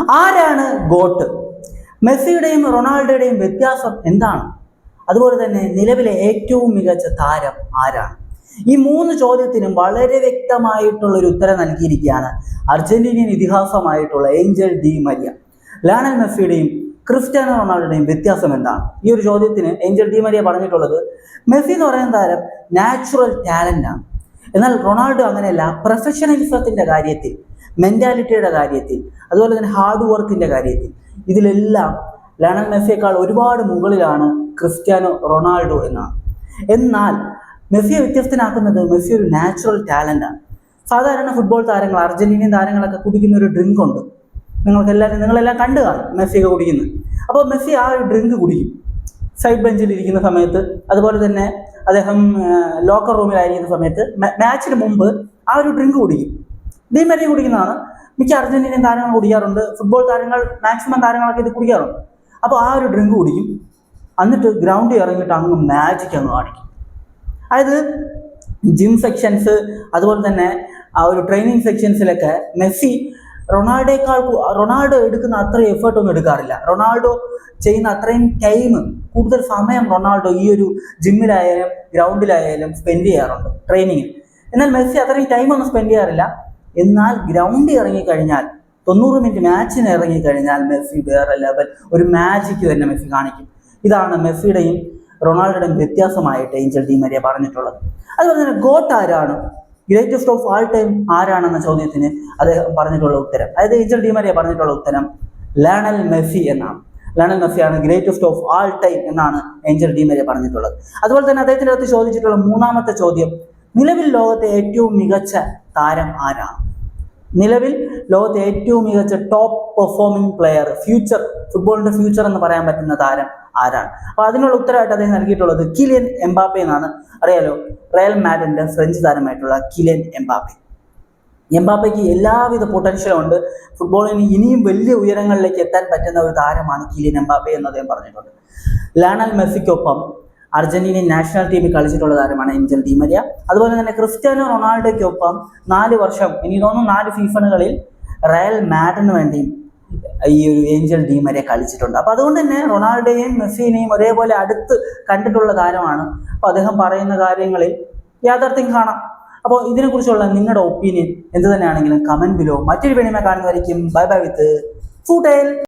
ആരാണ് ഗോട്ട്? മെസ്സിയുടെയും റൊണാൾഡോയുടെയും വ്യത്യാസം എന്താണ്? അതുപോലെ തന്നെ നിലവിലെ ഏറ്റവും മികച്ച താരം ആരാണ്? ഈ മൂന്ന് ചോദ്യത്തിനും വളരെ വ്യക്തമായിട്ടുള്ള ഒരു ഉത്തരം നൽകിയിരിക്കുകയാണ് അർജന്റീനിയൻ ഇതിഹാസമായിട്ടുള്ള ഏഞ്ചൽ ഡി മരിയ. ലാണൽ മെസ്സിയുടെയും ക്രിസ്ത്യാനോ റൊണാൾഡോയുടെയും വ്യത്യാസം എന്താണ്? ഈ ഒരു ചോദ്യത്തിന് ഏഞ്ചൽ ഡി മരിയ പറഞ്ഞിട്ടുള്ളത് മെസ്സി എന്ന് പറയുന്ന താരം നാച്ചുറൽ ടാലന്റ് ആണ്. എന്നാൽ റൊണാൾഡോ അങ്ങനെയല്ല പ്രൊഫഷണലിസത്തിന്റെ കാര്യത്തിൽ മെന്റാലിറ്റിയുടെ കാര്യത്തിൽ അതുപോലെ തന്നെ ഹാർഡ് വർക്കിന്റെ കാര്യത്തിൽ. ഇതിലെല്ലാം ലണൽ മെസ്സിയേക്കാൾ ഒരുപാട് മുകളിലാണ് ക്രിസ്ത്യാനോ റൊണാൾഡോ എന്നാണ്. എന്നാൽ മെസ്സിയെ വ്യത്യസ്തനാക്കുന്നത് മെസ്സി ഒരു നാച്ചുറൽ ടാലന്റാണ് സാധാരണ ഫുട്ബോൾ താരങ്ങൾ അർജന്റീനിയൻ താരങ്ങളൊക്കെ കുടിക്കുന്ന ഒരു ഡ്രിങ്ക് ഉണ്ട്. നിങ്ങൾക്ക് എല്ലാവരും നിങ്ങളെല്ലാം കണ്ടു കാണും മെസ്സിയൊക്കെ കുടിക്കുന്നത്. അപ്പോൾ മെസ്സി ആ ഒരു ഡ്രിങ്ക് കുടിക്കും. സൈഡ് ബെഞ്ചിൽ ഇരിക്കുന്ന സമയത്ത് അതുപോലെ തന്നെ അദ്ദേഹം ലോക്കർ റൂമിലായിരിക്കുന്ന സമയത്ത് മാച്ചിന് മുമ്പ് ആ ഒരു ഡ്രിങ്ക് കുടിക്കും. ഡീമരി കുടിക്കുന്നതാണ്. മിക്ക അർജന്റീനിയൻ താരങ്ങൾ കുടിക്കാറുണ്ട്. ഫുട്ബോൾ താരങ്ങൾ മാക്സിമം താരങ്ങളൊക്കെ ഇത് കുടിക്കാറുണ്ട്. അപ്പോൾ ആ ഒരു ഡ്രിങ്ക് കുടിക്കും. എന്നിട്ട് ഗ്രൗണ്ടിൽ ഇറങ്ങിയിട്ട് അങ്ങ് മാജിക് അങ്ങ് കാണിക്കും. അതായത് ജിം സെക്ഷൻസ് അതുപോലെ തന്നെ ആ ഒരു ട്രെയിനിങ് സെക്ഷൻസിലൊക്കെ മെസ്സി റൊണാൾഡോയേക്കാൾ റൊണാൾഡോ എടുക്കുന്ന അത്രയും എഫേർട്ട് ഒന്നും എടുക്കാറില്ല. റൊണാൾഡോ ചെയ്യുന്ന അത്രയും ടൈം കൂടുതൽ സമയം റൊണാൾഡോ ഈ ഒരു ജിമ്മിലായാലും ഗ്രൗണ്ടിലായാലും സ്പെൻഡ് ചെയ്യാറുണ്ട് ട്രെയിനിങ്ങിൽ എന്നാൽ മെസ്സി അത്രയും ടൈമൊന്നും സ്പെൻഡ് ചെയ്യാറില്ല. എന്നാൽ ഗ്രൗണ്ടിൽ ഇറങ്ങിക്കഴിഞ്ഞാൽ തൊണ്ണൂറ് മിനിറ്റ് മാച്ചിന് ഇറങ്ങിക്കഴിഞ്ഞാൽ മെസ്സി വേറെ ലെവൽ ഒരു മാജിക്ക് തന്നെ മെസ്സി കാണിക്കും. ഇതാണ് മെസ്സിയുടെയും റൊണാൾഡോയുടെയും വ്യത്യാസമായിട്ട് ഏഞ്ചൽ ഡി മരിയ പറഞ്ഞിട്ടുള്ളത്. അതുപോലെ തന്നെ ഗോട്ട് ആരാണ്? ഗ്രേറ്റസ്റ്റ് ഓഫ് ആൾ ടൈം ആരാണെന്ന ചോദ്യത്തിന് അദ്ദേഹം പറഞ്ഞിട്ടുള്ള ഉത്തരം. അതായത് ഏഞ്ചൽ ഡി മരിയ പറഞ്ഞിട്ടുള്ള ഉത്തരം ലയണൽ മെസ്സി എന്നാണ്. ലയണൽ മെസ്സിയാണ് ഗ്രേറ്റസ്റ്റ് ഓഫ് ആൾ ടൈം എന്നാണ് ഏഞ്ചൽ ഡി മരിയ പറഞ്ഞിട്ടുള്ളത്. അതുപോലെ തന്നെ അദ്ദേഹത്തിന്റെ അടുത്ത് ചോദിച്ചിട്ടുള്ള മൂന്നാമത്തെ ചോദ്യം നിലവിൽ ലോകത്തെ ഏറ്റവും മികച്ച താരം ആരാണ്? നിലവിൽ ലോകത്തെ ഏറ്റവും മികച്ച ടോപ്പ് പെർഫോമിംഗ് പ്ലെയർ ഫ്യൂച്ചർ ഫുട്ബോളിന്റെ ഫ്യൂച്ചർ എന്ന് പറയാൻ പറ്റുന്ന താരം ആരാണ്? അപ്പൊ അതിനുള്ള ഉത്തരമായിട്ട് അദ്ദേഹം നൽകിയിട്ടുള്ളത് കിലിയൻ എംബാപ്പെ എന്നാണ്. അറിയാലോ റയൽ മാഡിന്റെ ഫ്രഞ്ച് താരമായിട്ടുള്ള കിലിയൻ എംബാപ്പെ. എംബാപ്പയ്ക്ക് എല്ലാവിധ പൊട്ടൻഷ്യലും ഉണ്ട്. ഫുട്ബോളിന് ഇനിയും വലിയ ഉയരങ്ങളിലേക്ക് എത്താൻ പറ്റുന്ന ഒരു താരമാണ് കിലിയൻ എംബാപ്പെ എന്ന് അദ്ദേഹം പറഞ്ഞിട്ടുണ്ട്. ലയണൽ മെസ്സിക്കൊപ്പം അർജന്റീനിയൻ നാഷണൽ ടീമിൽ കളിച്ചിട്ടുള്ള താരമാണ് എഞ്ചൽ ഡിമരിയ അതുപോലെ തന്നെ ക്രിസ്ത്യാനോ റൊണാൾഡോയ്ക്കൊപ്പം നാല് വർഷം എനിക്ക് തോന്നുന്നു നാല് ഫീഫണുകളിൽ റയൽ മാഡിന് വേണ്ടിയും ഈ ഒരു ഏഞ്ചൽ ഡീമരെ കളിച്ചിട്ടുണ്ട്. അപ്പോൾ അതുകൊണ്ട് തന്നെ റൊണാൾഡോയും മെസ്സിനെയും ഒരേപോലെ അടുത്ത് കണ്ടിട്ടുള്ള താരമാണ്. അപ്പോൾ അദ്ദേഹം പറയുന്ന കാര്യങ്ങളിൽ യാഥാർത്ഥ്യം കാണാം. അപ്പോൾ ഇതിനെക്കുറിച്ചുള്ള നിങ്ങളുടെ ഒപ്പീനിയൻ എന്ത് തന്നെയാണെങ്കിലും കമന്റ് ബിലോ മറ്റൊരു വിനിമയം കാണുന്നതായിരിക്കും ബൈ ബൈ വിത്ത് ഫുട്ടേൽ